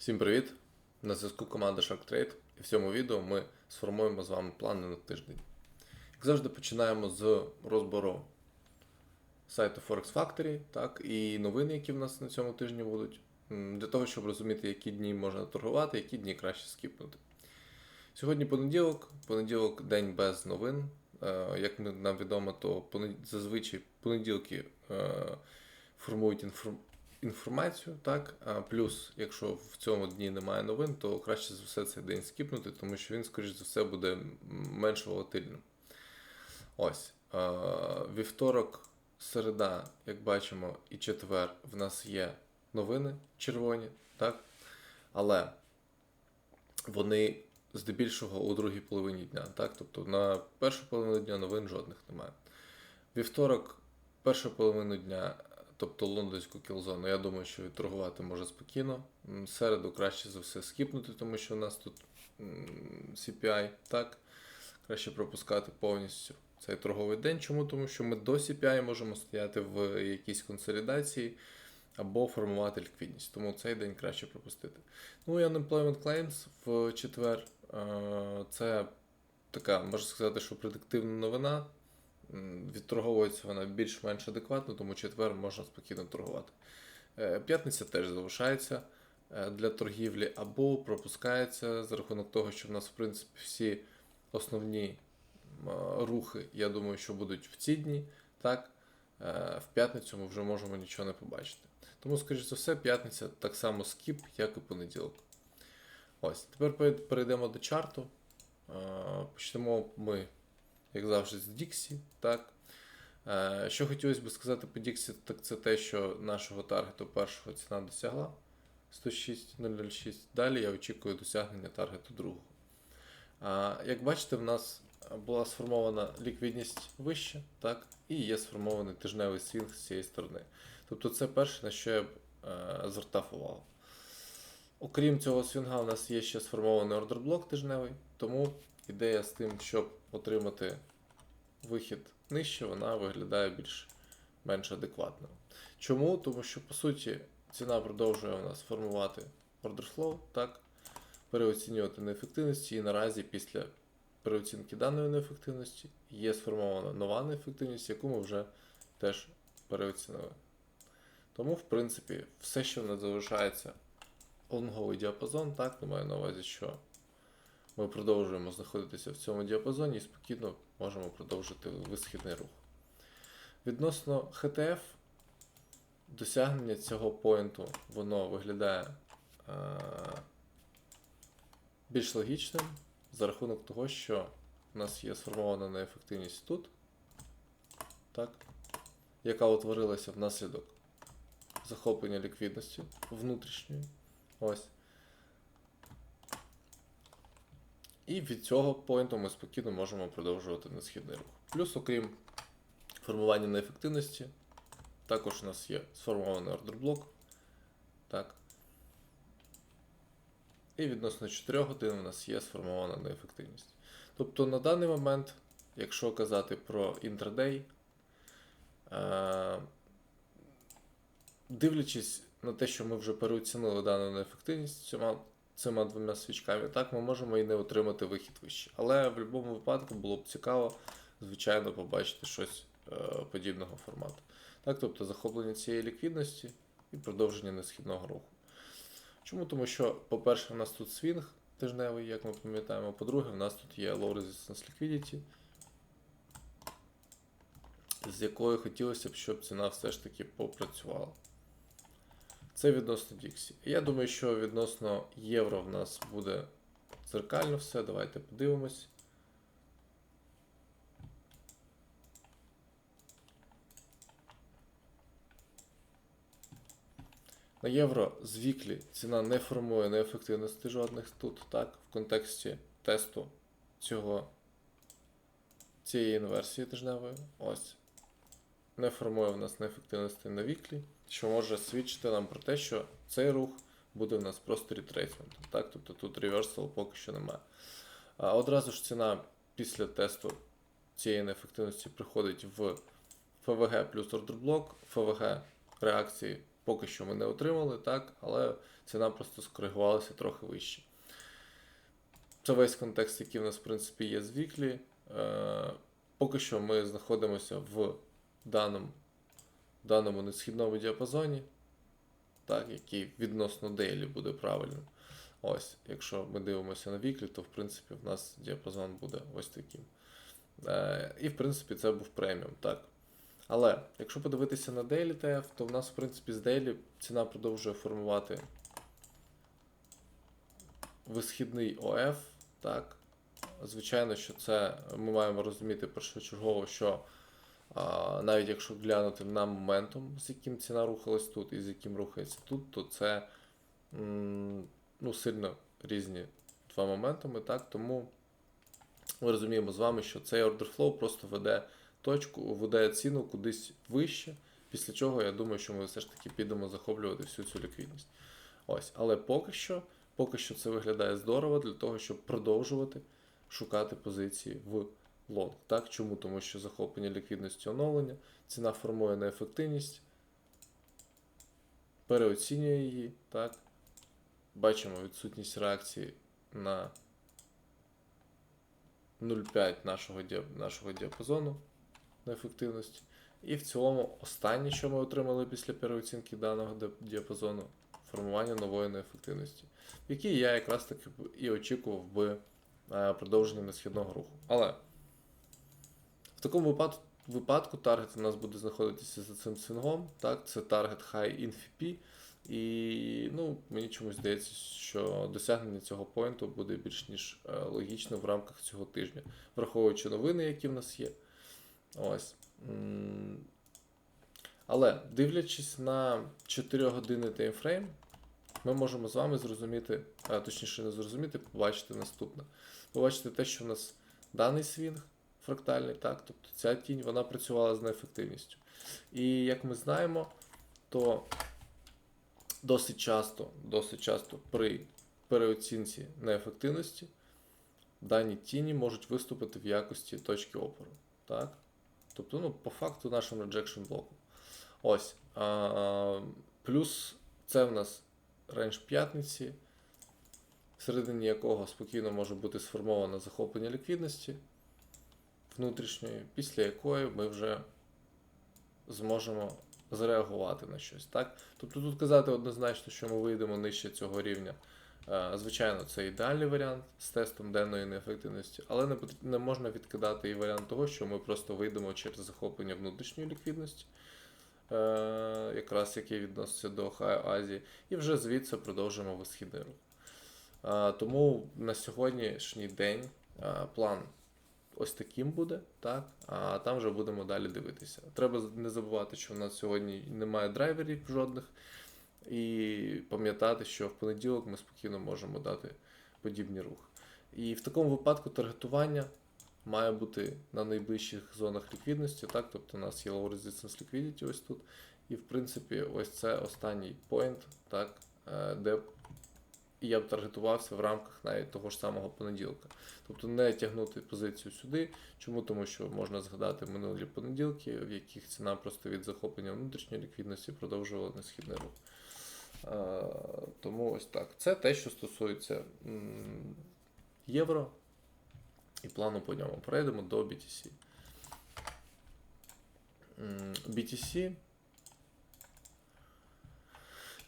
Всім привіт! На зв'язку команда Shark Trade. І в цьому відео ми сформуємо з вами плани на тиждень. Як завжди, починаємо з розбору сайту Forex Factory, так, і новини, які в нас на цьому тижні будуть, для того, щоб розуміти, які дні можна торгувати, які дні краще скіпнути. Сьогодні понеділок, понеділок день без новин. Е, Як нам відомо, то зазвичай понеділки е, формують інформ- інформацію, так? А плюс, якщо в цьому дні немає новин, то краще за все цей день скіпнути, тому що він, скоріш за все, буде менш волатильним. Ось. Вівторок, середа, як бачимо, і четвер в нас є новини червоні, так? Але вони здебільшого у другій половині дня, так? Тобто на першу половину дня новин жодних немає. Вівторок, першу половину дня, тобто лондонську кілзону, я думаю, що торгувати може спокійно. Середу краще за все скіпнути, тому що у нас тут CPI, так? Краще пропускати повністю цей торговий день. Чому? Тому що ми до CPI можемо стояти в якійсь консолідації або формувати ліквідність. Тому цей день краще пропустити. Ну і Unemployment Claims в четвер. е, Це така, можна сказати, що предиктивна новина. Відторговується вона більш-менш адекватно, тому четвер можна спокійно торгувати. Е, П'ятниця теж залишається е, для торгівлі або пропускається за рахунок того, що в нас, в принципі, всі основні рухи, я думаю, що будуть в ці дні. Так, Е, в п'ятницю ми вже можемо нічого не побачити. Тому, скоріш за все, п'ятниця так само скіп, як і понеділок. Ось, тепер перейдемо до чарту. Е, Почнемо ми, як завжди, з Dixie. Так. Е, Що хотілося б сказати по Dixie, так це те, що нашого таргету першого ціна досягла 106.006. Далі я очікую досягнення таргету другого. Як бачите, в нас була сформована ліквідність вище, так, і є сформований тижневий свінг з цієї сторони. Тобто це перше, на що я б е, звертав увагу. Окрім цього свінга, у нас є ще сформований ордерблок тижневий, тому ідея з тим, щоб отримати вихід нижче, вона виглядає більш менш адекватно. Чому? Тому що, по суті, ціна продовжує у нас формувати order flow, так, переоцінювати неефективності, і наразі після переоцінки даної неефективності є сформована нова неефективність, яку ми вже теж переоцінили. Тому, в принципі, все, що в нас залишається лонговий діапазон, так, не маю на увазі, що ми продовжуємо знаходитися в цьому діапазоні і спокійно можемо продовжити висхідний рух. Відносно HTF, досягнення цього поінту, воно виглядає е, більш логічним за рахунок того, що у нас є сформована неефективність тут, так, яка утворилася внаслідок захоплення ліквідності внутрішньої. Ось. І від цього поінту ми спокійно можемо продовжувати несхідний рух. Плюс, окрім формування неефективності, також у нас є сформований ордерблок. Так. І відносно 4 годин у нас є сформована неефективність. Тобто на даний момент, якщо казати про інтрадей, е- дивлячись на те, що ми вже переоцінили дану неефективність цими, цими двома свічками, так ми можемо і не отримати вихід вище. Але в будь-якому випадку було б цікаво, звичайно, побачити щось е, подібного формату. Так, тобто захоплення цієї ліквідності і продовження несхідного руху. Чому? Тому що, по-перше, у нас тут свінг тижневий, як ми пам'ятаємо. По-друге, у нас тут є low resistance liquidity, з якою хотілося б, щоб ціна все ж таки попрацювала. Це відносно Dixie. Я думаю, що відносно євро в нас буде дзеркально все. Давайте подивимось. На євро з віклі ціна не формує неефективності жодних тут, так, в контексті тесту цього, цієї інверсії тижневої. Ось. Не формує в нас неефективності на віклі, що може свідчити нам про те, що цей рух буде в нас просто ретрейсментом. Так? Тобто тут реверсал поки що немає. А одразу ж ціна після тесту цієї неефективності приходить в ФВГ плюс ордерблок, ФВГ реакції поки що ми не отримали, так, але ціна просто скоригувалася трохи вище. Це весь контекст, який в нас, в принципі, є з віклі. Е, поки що ми знаходимося в даному, даному несхідному діапазоні, так, який відносно дейлі буде правильним. Ось, якщо ми дивимося на віклі, то в принципі в нас діапазон буде ось таким. Е, і в принципі це був преміум, так. Але якщо подивитися на Daily TF, то в нас, в принципі, з Daily ціна продовжує формувати висхідний ОФ, так. Звичайно, що це ми маємо розуміти першочергово, що навіть якщо глянути на моментум, з яким ціна рухалась тут і з яким рухається тут, то це ну, сильно різні два моментами, так. Тому ми розуміємо з вами, що цей flow просто веде точку, веде ціну кудись вище, після чого я думаю, що ми все ж таки підемо захоплювати всю цю ліквідність. Ось, але поки що, поки що це виглядає здорово для того, щоб продовжувати шукати позиції в лонг. Так? Чому? Тому що захоплення ліквідності оновлення, ціна формує неефективність, переоцінює її, так? Бачимо відсутність реакції на 0,5 нашого, нашого діапазону неефективності. І в цілому останнє, що ми отримали після переоцінки даного діапазону, формування нової неефективності, в якій я якраз таки і очікував би е, продовження несхідного руху. Але в такому випадку, випадку таргет у нас буде знаходитися за цим свінгом. Так, це таргет High in FP. І ну, мені чомусь здається, що досягнення цього поінту буде більш ніж е, логічно в рамках цього тижня, враховуючи новини, які в нас є. Ось. Але дивлячись на 4 години таймфрейм, ми можемо з вами зрозуміти, а точніше не зрозуміти, побачити наступне. Побачити те, що в нас даний свінг фрактальний, так, тобто ця тінь вона працювала з неефективністю. І як ми знаємо, то досить часто, досить часто при переоцінці неефективності дані тіні можуть виступити в якості точки опору. Так? Тобто, ну, по факту нашим rejection блоком. Ось. А, плюс це в нас рейндж п'ятниці, всередині якого спокійно може бути сформовано захоплення ліквідності внутрішньої, після якої ми вже зможемо зреагувати на щось. Так? Тобто тут казати однозначно, що ми вийдемо нижче цього рівня. Е, Звичайно, це ідеальний варіант з тестом денної неефективності, але не, не можна відкидати і варіант того, що ми просто вийдемо через захоплення внутрішньої ліквідності, е, якраз який відноситься до Хай Азії, і вже звідси продовжимо висхідний рух. Е, Тому на сьогоднішній день план ось таким буде, так? А там вже будемо далі дивитися. Треба не забувати, що в нас сьогодні немає драйверів жодних, і пам'ятати, що в понеділок ми спокійно можемо дати подібні рухи. І в такому випадку таргетування має бути на найближчих зонах ліквідності, так? Тобто у нас є low resistance liquidity ось тут. І в принципі, ось це останній point, так, е, де я б таргетувався в рамках навіть того ж самого понеділка. Тобто не тягнути позицію сюди. Чому? Тому що можна згадати минулі понеділки, в яких ціна просто від захоплення внутрішньої ліквідності продовжувала несхідний рух. Е, Тому ось так. Це те, що стосується євро і плану по ньому. Перейдемо до BTC. BTC.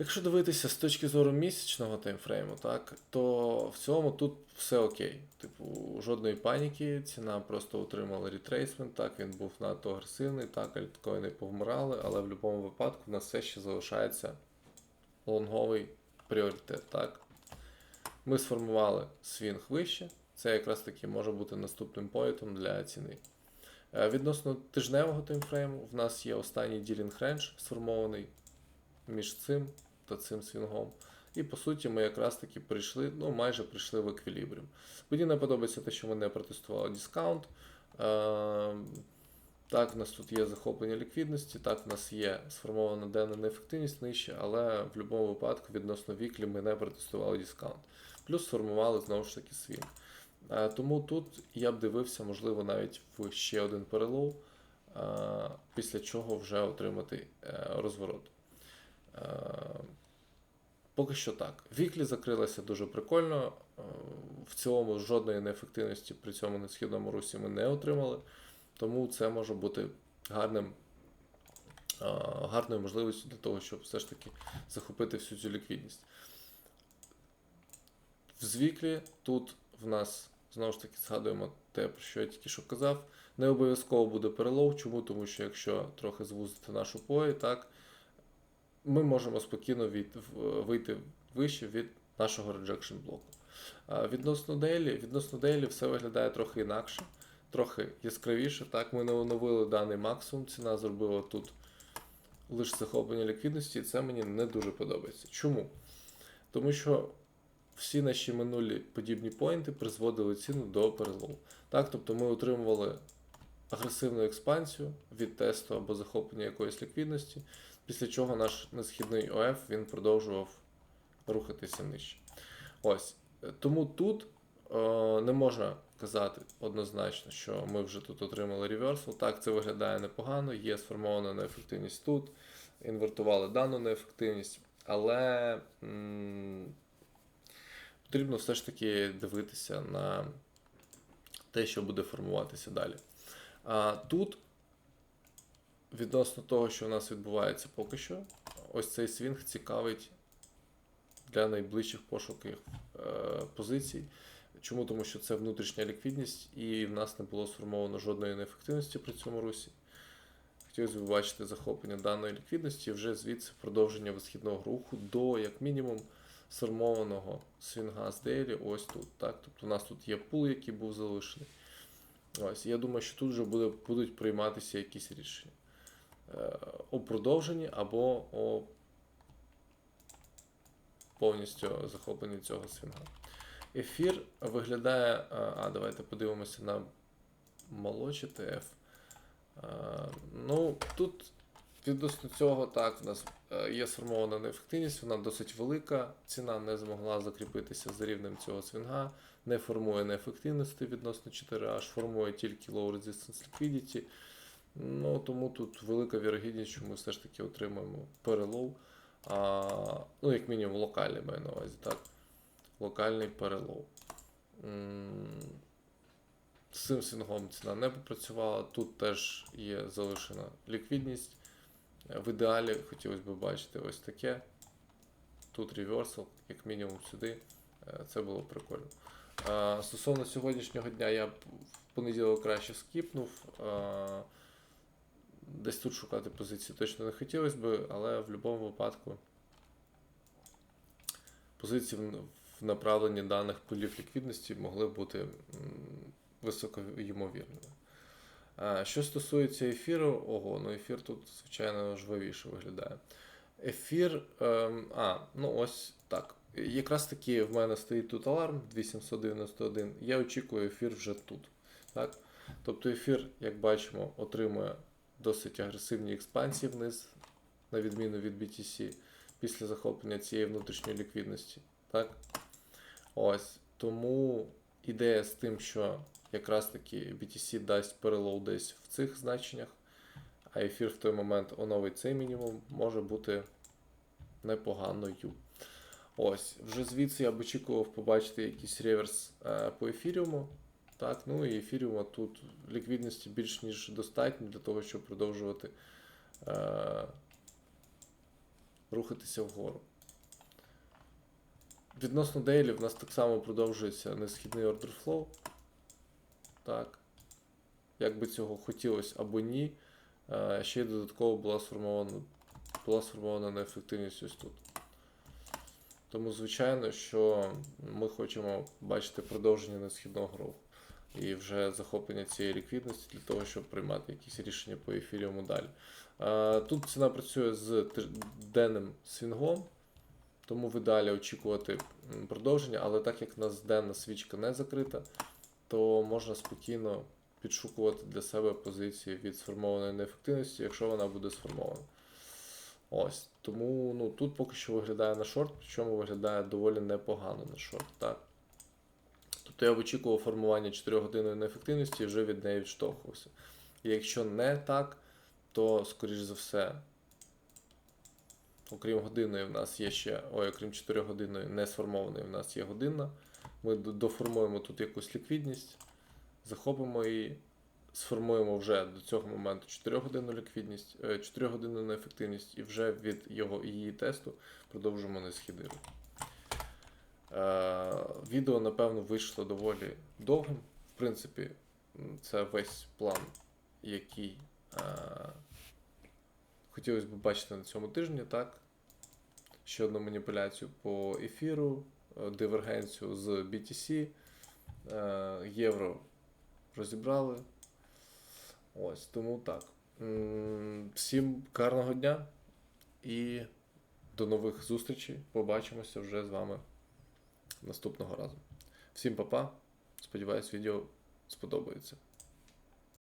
Якщо дивитися з точки зору місячного таймфрейму, так, то в цілому тут все окей. Типу, жодної паніки, ціна просто отримала ретрейсмент, так, він був надто агресивний, так, альткоїни повмирали, але в будь-якому випадку в нас все ще залишається лонговий пріоритет. Так? Ми сформували свінг вище, це якраз таки може бути наступним поїтом для ціни. Е, Відносно тижневого таймфрейму, в нас є останній ділінг рендж сформований між цим та цим свінгом. І по суті ми якраз таки прийшли, ну майже прийшли в еквілібріум. Мені не подобається те, що ми не протестували дискаунт. Е, так, в нас тут є захоплення ліквідності, так, в нас є сформована денна неефективність нижче, але в будь-якому випадку відносно віклі ми не протестували дискаунт. Плюс сформували знову ж таки свінг. Е, Тому тут я б дивився, можливо, навіть в ще один перелов, е, після чого вже отримати розворот. Поки що так. Віклі закрилася дуже прикольно. Е, В цілому жодної неефективності при цьому на східному русі ми не отримали. Тому це може бути гарним, е, гарною можливістю для того, щоб все ж таки захопити всю цю ліквідність. В звіклі тут в нас знову ж таки згадуємо те, про що я тільки що казав. Не обов'язково буде перелов. Чому? Тому що якщо трохи звузити нашу пої, так, ми можемо спокійно від, вийти вище від нашого rejection блоку. Відносно дейлі, відносно дейлі все виглядає трохи інакше, трохи яскравіше. Так, ми не оновили даний максимум. Ціна зробила тут лише захоплення ліквідності, і це мені не дуже подобається. Чому? Тому що всі наші минулі подібні поінти призводили ціну до перелову. Так, тобто ми отримували агресивну експансію від тесту або захоплення якоїсь ліквідності, після чого наш несхідний ОФ він продовжував рухатися нижче. Ось. Тому тут е, не можна казати однозначно, що ми вже тут отримали реверсал. Так, це виглядає непогано, є сформована неефективність тут, інвертували дану неефективність, але м, потрібно все ж таки дивитися на те, що буде формуватися далі. А тут, відносно того, що у нас відбувається поки що, ось цей свінг цікавить для найближчих пошуків е, позицій. Чому? Тому що це внутрішня ліквідність, і в нас не було сформовано жодної неефективності при цьому русі. Хотілося б бачити захоплення даної ліквідності, вже звідси продовження висхідного руху до, як мінімум, сформованого свінга з дейлі ось тут. Так? Тобто у нас тут є пул, який був залишений. Ось, я думаю, що тут вже буде, будуть прийматися якісь рішення. Е, о продовженні або о повністю захопленні цього свінга. Ефір виглядає. е, А, давайте подивимося на молодший ТФ. Е, Ну, тут відносно цього, так, в нас е, є сформована неефективність, вона досить велика. Ціна не змогла закріпитися за рівнем цього свінга, не формує неефективності відносно 4H, формує тільки low resistance liquidity. Ну, тому тут велика вірогідність, що ми все ж таки отримаємо перелов. А, ну, як мінімум, локальний маю на увазі, так. Локальний перелов. З цим свінгом ціна не попрацювала. Тут теж є залишена ліквідність. В ідеалі хотілося б бачити ось таке. Тут реверсал, як мінімум сюди. Е, Це було прикольно. А, Стосовно сьогоднішнього дня я в понеділок краще скіпнув. А, Десь тут шукати позиції точно не хотілося б, але в будь-якому випадку позиції в- направленні даних полів ліквідності могли бути м, високо ймовірними. Що стосується ефіру, ого, ну ефір тут, звичайно, жвавіше виглядає. Ефір, ем, а, ну ось так. Якраз таки в мене стоїть тут аларм 2791. Я очікую ефір вже тут. Так? Тобто ефір, як бачимо, отримує досить агресивні експансії вниз, на відміну від BTC, після захоплення цієї внутрішньої ліквідності. Так? Ось. Тому ідея з тим, що якраз таки BTC дасть перелоу десь в цих значеннях, а ефір в той момент оновить цей мінімум, може бути непоганою. Ось, вже звідси я б очікував побачити якийсь реверс е, по ефіріуму. Так, ну і ефіріума тут ліквідності більш ніж достатньо для того, щоб продовжувати е, рухатися вгору. Відносно дейлі в нас так само продовжується несхідний order flow. Так. Як би цього хотілося або ні. Е, ще й додатково була сформована, була сформована неефективність ось тут. Тому, звичайно, що ми хочемо бачити продовження несхідного руху і вже захоплення цієї ліквідності для того, щоб приймати якісь рішення по ефіріуму далі. Тут ціна працює з денним свінгом, тому ви далі очікувати продовження, але так як в нас денна свічка не закрита, то можна спокійно підшукувати для себе позиції від сформованої неефективності, якщо вона буде сформована. Ось. Тому ну, тут поки що виглядає на шорт, причому виглядає доволі непогано на шорт. Так? Тобто я очікував формування 4 годинної неефективності і вже від неї відштовхувався. І якщо не так, то, скоріш за все, Окрім години, в нас є ще, ой, окрім 4 години не сформованої, в нас є годинна. Ми доформуємо тут якусь ліквідність, захопимо її, сформуємо вже до цього моменту 4 годинну ліквідність, 4 годинну неефективність, і вже від його, її тесту продовжимо на східний. Е, відео, напевно, вийшло доволі довгим. В принципі, це весь план, який е, хотілося б бачити на цьому тижні, так? Ще одну маніпуляцію по ефіру, е, дивергенцію з BTC, е, євро розібрали. Ось, тому так. Всім гарного дня і до нових зустрічей. Побачимося вже з вами наступного разу. Всім па-па. Сподіваюсь, відео сподобається.